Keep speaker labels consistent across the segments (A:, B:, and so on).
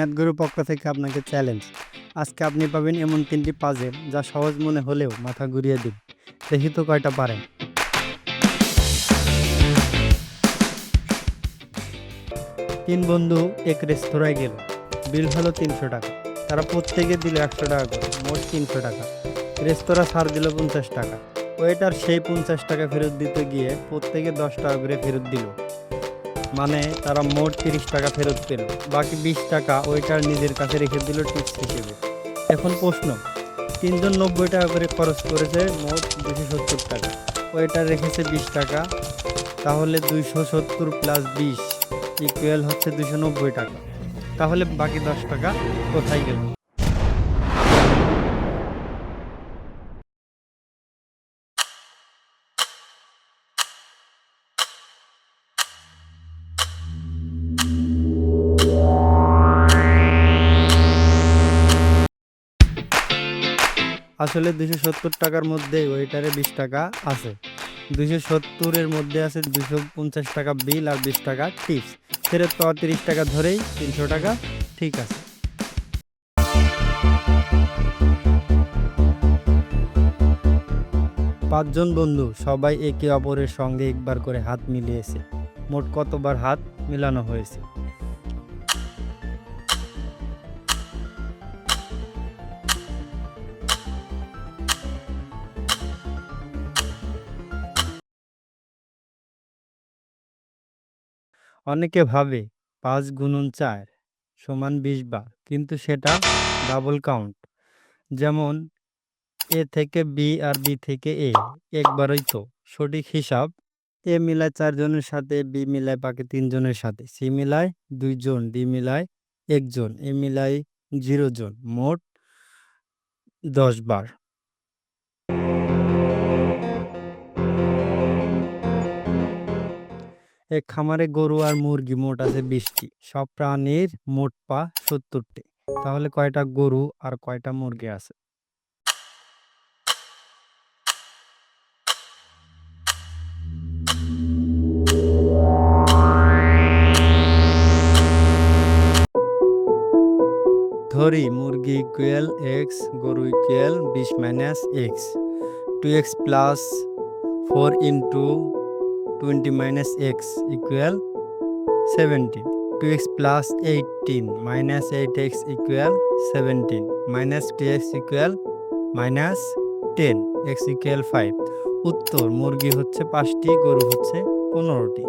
A: ম্যাথগুরুর পক্ষ থেকে আপনাকে চ্যালেঞ্জ আজকে আপনি পাবেন এমন তিনটি পাজেল যা সহজ মনে হলেও মাথা ঘুরিয়ে দিন। দেখি তো কয়টা পারেন। তিন বন্ধু, এক রেস্তোরাঁয় গেল। বিল হলো তিনশো টাকা। তারা প্রত্যেকে দিল একশো টাকা করে, মোট তিনশো টাকা। রেস্তোরাঁ ছাড় দিল পঞ্চাশ টাকা। ওয়েটার সেই পঞ্চাশ টাকা ফেরত দিতে গিয়ে প্রত্যেকে দশ টাকা করে ফেরত দিল। মানে তারা মোট তিরিশ টাকা ফেরত পেল। বাকি বিশ টাকা ওয়েটার নিজের কাছে রেখে দিল টিপস হিসেবে। এখন প্রশ্ন, তিনজন নব্বই টাকা করে খরচ করেছে মোট দুশো সত্তর টাকা। ওইটা রেখেছে বিশ টাকা, তাহলে দুইশো সত্তর প্লাস বিশ ইকুয়াল হচ্ছে দুশো নব্বই টাকা। তাহলে বাকি দশ টাকা কোথায় গেল? আসলে দুশো সত্তর টাকার মধ্যে ওয়েটারে বিশ টাকা আছে। দুশো সত্তরের মধ্যে আছে দুশো পঞ্চাশ টাকা বিল আর বিশ টাকা টিপস ফেরত পাওয়া তিরিশ টাকা ধরেই তিনশো টাকা ঠিক আছে। পাঁচজন বন্ধু সবাই একে অপরের সঙ্গে একবার করে হাত মিলিয়েছে। মোট কতবার হাত মিলানো হয়েছে? অনেকে ভাবে পাঁচ গুণন চার সমান বিশ বার, কিন্তু সেটা ডাবল কাউন্ট যেমন, এ থেকে বি আর বি থেকে এ, একবারই তো। সঠিক হিসাব, এ মিলায় চারজনের সাথে, বি মিলায় বাকি তিনজনের সাথে। সি মিলায় দুইজন ডি মিলায় একজন এ মিলায় জিরো জন, মোট দশ বার। এক খামারে গরু আর মুরগি মোট আছে বিশটি। সব প্রাণীর মোট পা সত্তরটি। তাহলে কয়টা গরু আর কয়টা মুরগি আছে? ধরি, মুরগি ইকুয়াল এক্স গরু ইকুয়াল বিশ minus x two x plus four into twenty minus x equal seventeen two x plus eighteen minus eight x equal seventeen minus two x equal minus ten x equal five উত্তর, মুরগি হচ্ছে পাঁচটি, গরু হচ্ছে পনেরোটি।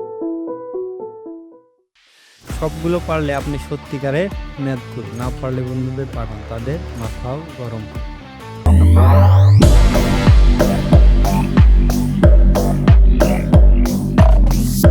A: সবগুলো পারলে আপনি সত্যিকারের ম্যাথ করুন না পারলে বন্ধুদের পাঠান, তাদের মাথাও গরম।